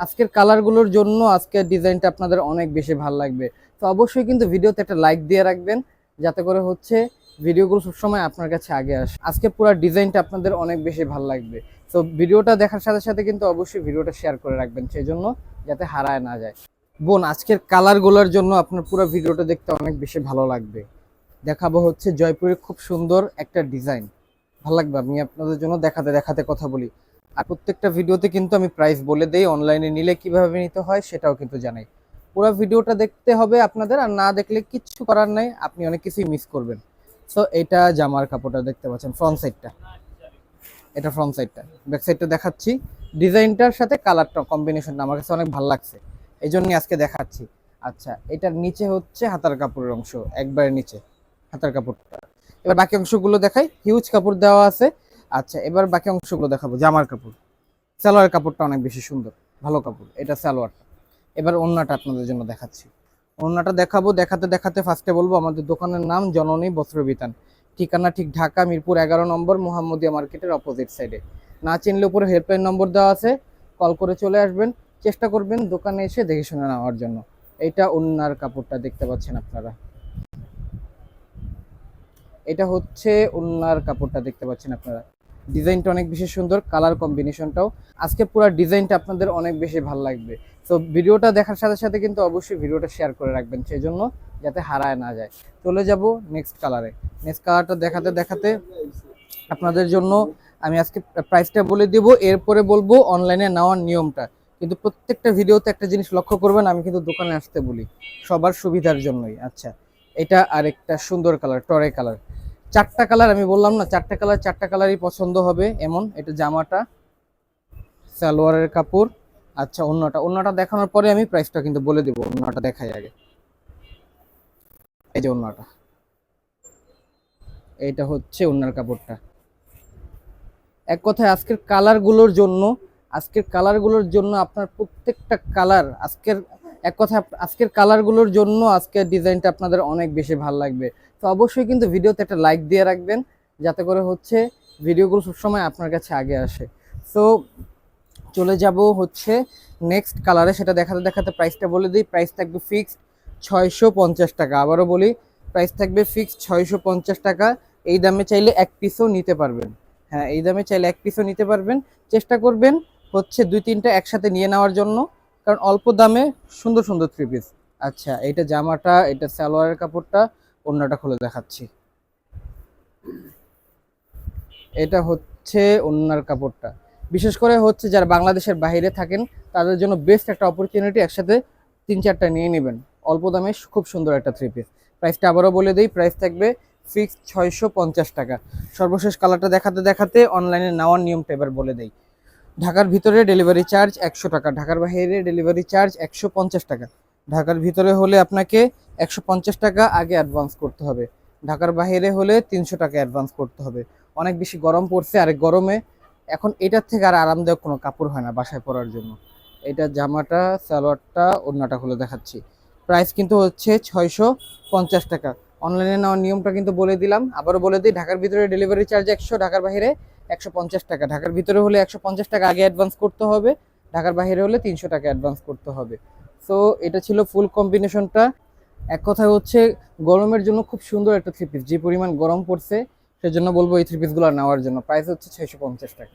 আজকের কালারগুলোর জন্য আজকের ডিজাইনটা আপনাদের অনেক বেশি ভালো লাগবে। তো অবশ্যই কিন্তু ভিডিওতে একটা লাইক দিয়ে রাখবেন, যাতে করে হচ্ছে ভিডিওগুলো সবসময় আপনার কাছে আগে আসে। আজকে পুরো ডিজাইনটা আপনাদের অনেক বেশি ভালো লাগবে। তো ভিডিওটা দেখার সাথে সাথে কিন্তু অবশ্যই ভিডিওটা শেয়ার করে রাখবেন সেই জন্য যাতে হারায় না যায়। বোন, আজকের কালারগুলোর জন্য আপনার পুরো ভিডিওটা দেখতে অনেক বেশি ভালো লাগবে। দেখাবো হচ্ছে জয়পুরের খুব সুন্দর একটা ডিজাইন। ভালো লাগবে? আমি আপনাদের জন্য দেখাতে দেখাতে কথা বলি। আর প্রত্যেকটা ভিডিওতে কিন্তু আমি প্রাইস বলে দেই অনলাইনে নিলে কীভাবে নিতে হয় সেটাও কিন্তু জানাই। পুরো ভিডিওটা দেখতে হবে আপনাদের, আর না দেখলে কিচ্ছু করার নাই, আপনি অনেক কিছুই মিস করবেন। সো এটা জামার কাপড়টা দেখতে পাচ্ছেন ফ্রন্ট সাইডটা এটা ফ্রন্ট সাইডটা ব্যাক সাইডটা দেখাচ্ছি। ডিজাইনটার সাথে কালারটা কম্বিনেশনটা আমার কাছে অনেক ভালো লাগছে। এই জন্যই আজকে দেখাচ্ছি। আচ্ছা এটার নিচে হচ্ছে হাতার কাপড়ের অংশ, একবারে নিচে, হাতার কাপড়টা। এবার বাকি অংশগুলো দেখাই। হিউজ কাপড় দেওয়া আছে। আচ্ছা এবার বাকি অংশগুলো দেখাবো। জামার কাপড়। সালোয়ার কাপড়টা অনেক বেশি সুন্দর, ভালো কাপড়। এটা সালোয়ারটা। এবার ওন্নাটা আপনাদের জন্য দেখাচ্ছি। ওন্নাটা দেখাবো, দেখাতে দেখাতে ফার্স্টে বলব, আমাদের দোকানের নাম জননী বস্ত্রবিতান। ঠিকানা ঠিক ঢাকা, মিরপুর এগারো নম্বর, মোহাম্মদিয়া মার্কেটের অপোজিট সাইডে না চিনলে উপরে হেল্পলাইন নম্বর দেওয়া আছে। কল করে চলে আসবেন। চেষ্টা করবেন দোকানে এসে দেখে শুনে নেওয়ার জন্য। এটা ওন্নার কাপড়টা দেখতে পাচ্ছেন আপনারা। এটা হচ্ছে ওন্নার কাপড়টা দেখতে পাচ্ছেন আপনারা। ডিজাইনটা অনেক বেশি সুন্দর কালার কম্বিনেশনটাও আজকে পুরো ডিজাইনটা আপনাদের অনেক বেশি ভালো লাগবে। তো ভিডিওটা দেখার সাথে সাথে কিন্তু অবশ্যই ভিডিওটা শেয়ার করে রাখবেন সেই জন্য যাতে হারায় না যায়। চলে যাব নেক্সট কালারে নেক্সট কালারটা দেখাতে দেখাতে আপনাদের জন্য আমি আজকে প্রাইসটা বলে দিব, এরপরে বলব অনলাইনে নেওয়ার নিয়মটা। কিন্তু প্রত্যেকটা ভিডিওতে একটা জিনিস লক্ষ্য করবেন, আমি কিন্তু দোকানে আসতে বলি, সবার সুবিধার জন্যই। আচ্ছা এটা আরেকটা সুন্দর কালার টরে কালার চারটা কালার, আমি বললাম না, চারটা কালার, চারটা কালারই পছন্দ হবে এমন। এটা জামাটা, সালোয়ারের কাপড়। আচ্ছা অন্যটা অন্যটা দেখানোর পরে আমি প্রাইসটা কিন্তু বলে দেবো অন্যটা দেখাই আগে। এই যে অন্যটা এইটা হচ্ছে অন্যার কাপড়টা। এক কথায় আজকের কালারগুলোর জন্য, আজকের কালারগুলোর জন্য আপনার প্রত্যেকটা কালার, আজকের এক কথা, আজকের কালারগুলোর জন্য আজকের ডিজাইনটা আপনাদের অনেক বেশি ভালো লাগবে। তো অবশ্যই কিন্তু ভিডিওতে একটা লাইক দিয়ে রাখবেন, যাতে করে হচ্ছে ভিডিওগুলো সবসময় আপনার কাছে আগে আসে। সো চলে যাব হচ্ছে নেক্সট কালারে সেটা দেখাতে দেখাতে প্রাইসটা বলে দিই। প্রাইস থাকবে ফিক্সড ছয়শো পঞ্চাশ টাকা। আবারও বলি প্রাইস থাকবে ফিক্সড ছয়শো পঞ্চাশ টাকা। এই দামে চাইলে এক পিসও নিতে পারবেন। হ্যাঁ এই দামে চাইলে এক পিসও নিতে পারবেন। চেষ্টা করবেন হচ্ছে দুই তিনটা একসাথে নিয়ে নেওয়ার জন্য। কারণ অল্প দামে সুন্দর সুন্দর থ্রি পিস আচ্ছা এটা জামাটা, এটা সালোয়ারের কাপড়টা, অন্যটা খুলে দেখাচ্ছি। এটা হচ্ছে অন্যার কাপড়টা। বিশেষ করে হচ্ছে যারা বাংলাদেশের বাইরে থাকেন, তাদের জন্য বেস্ট একটা অপরচুনিটি একসাথে তিন চারটা নিয়ে নেবেন। অল্প দামে খুব সুন্দর একটা থ্রি পিস প্রাইসটা আবারও বলে দিই প্রাইস থাকবে ফিক্স ছয়শো টাকা। সর্বশেষ কালারটা দেখাতে দেখাতে অনলাইনে নেওয়ার নিয়মটা এবার বলে দেই। ঢাকার ভিতরে ডেলিভারি চার্জ একশো টাকা, ঢাকার বাইরে ডেলিভারি চার্জ একশো পঞ্চাশ টাকা। ঢাকার ভিতরে হলে আপনাকে একশো পঞ্চাশ টাকা আগে অ্যাডভান্স করতে হবে। ঢাকার বাইরে হলে তিনশো টাকা অ্যাডভান্স করতে হবে। অনেক বেশি গরম পড়ছে আর গরমে এখন এটার থেকে আর আরামদায়ক কোনো কাপড় হয় না বাসায় পরার জন্য। এটা জামাটা, সালোয়ারটা, ওড়নাটা খুলে দেখাচ্ছি। প্রাইস কিন্তু হচ্ছে ছয়শো পঞ্চাশ টাকা। অনলাইনে নেওয়ার নিয়মটা কিন্তু বলে দিলাম। আবারও বলে দিই, ঢাকার ভিতরে ডেলিভারি চার্জ একশো, ঢাকার বাইরে একশো পঞ্চাশ টাকা। ঢাকার ভিতরে হলে একশো পঞ্চাশ টাকা আগে অ্যাডভান্স করতে হবে, ঢাকার বাইরে হলে তিনশো টাকা অ্যাডভান্স করতে হবে। সো এটা ছিল ফুল কম্বিনেশনটা এক কথায় হচ্ছে, গরমের জন্য খুব সুন্দর একটা থ্রি পিস যে পরিমাণ গরম পড়ছে, সেজন্য বলব এই থ্রি পিসগুলো নেওয়ার জন্য। প্রাইস হচ্ছে ছয়শো পঞ্চাশ টাকা।